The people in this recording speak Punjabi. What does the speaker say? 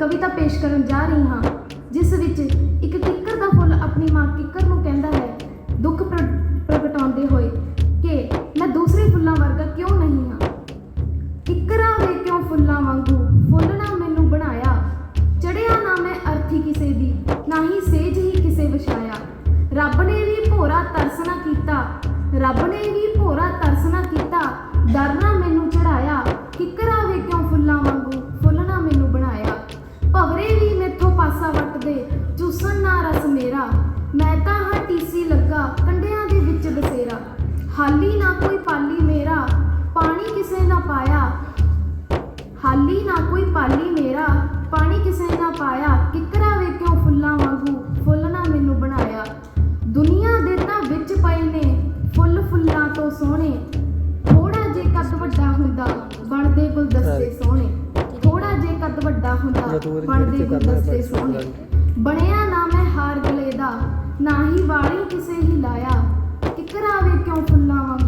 ਕਵਿਤਾ ਪੇਸ਼ ਕਰਨ ਜਾ ਰਹੀ ਹਾਂ, ਜਿਸ ਵਿੱਚ ਇੱਕ ਕਿੱਕਰ ਦਾ ਫੁੱਲ ਆਪਣੀ ਮਾਂ ਕਿੱਕਰ ਨੂੰ ਕਹਿੰਦਾ ਹੈ, ਦੁੱਖ ਪ੍ਰਗਟਾਉਂਦੇ ਹੋਏ ਕਿ ਮੈਂ ਦੂਸਰੇ ਫੁੱਲਾਂ ਵਰਗਾ ਕਿਉਂ ਨਹੀਂ ਹਾਂ? ਕਿੱਕਰਾਂ ਵੇ ਕਿਉਂ ਫੁੱਲਾਂ ਵਾਂਗੂ ਫੁੱਲ ਨਾ ਮੈਨੂੰ ਬਣਾਇਆ? ਚੜਿਆ ਨਾ ਮੈਂ ਅਰਥੀ ਕਿਸੇ ਦੀ, ਨਾ ਹੀ ਸੇਜ ਹੀ ਕਿਸੇ ਵਿਛਾਇਆ। ਰੱਬ ਨੇ ਵੀ ਭੋਰਾ ਤਰਸਨਾ ਕੀਤਾ, ਰੱਬ ਨੇ ਵੀ ਭੋਰਾ ਤਰਸਨਾ ਕੀਤਾ, ਡਰਨਾ ਹਾਲੀ ਨਾ ਕੋਈ ਪਾਲੀ ਮੇਰਾ ਪਾਣੀ ਕਿਸੇ ਨਾ ਪਾਇਆ। ਹਾਲੀ ਨਾ ਕੋਈ ਪਾਲੀ ਮੇਰਾ ਪਾਣੀ ਕਿਸੇ ਨਾ ਪਾਇਆ। ਕਿਕਰਾ ਵੇ ਫੁੱਲਾਂ ਵਾਂਗੂ ਫੁੱਲ ਨਾ ਮੈਨੂੰ ਬਣਾਇਆ? ਦੁਨੀਆ ਦੇ ਤਾਂ ਵਿੱਚ ਪਏ ਨੇ ਫੁੱਲ ਫੁੱਲਾਂ ਤੋਂ ਸੋਹਣੇ। ਥੋੜਾ ਜੇ ਕੱਦ ਵੱਡਾ ਹੁੰਦਾ ਬਣਦੇ ਗੁਲਦਸਤੇ ਸੋਹਣੇ। ਥੋੜਾ ਜੇ ਕੱਦ ਵੱਡਾ ਹੁੰਦਾ ਬਣਦੇ ਗੁਲਦਸਤੇ ਸੋਹਣੇ। ਬਣਿਆ ਨਾ ਮੈਂ ਹਾਰ ਗਲੇ ਦਾ ਨਾ ਹੀ ਵਾਲੀ ਕਿਸੇ ਹੀ ਲਾਇਆ। ਕਿਉਂ ਫੁੱਲਾ ਵਾ?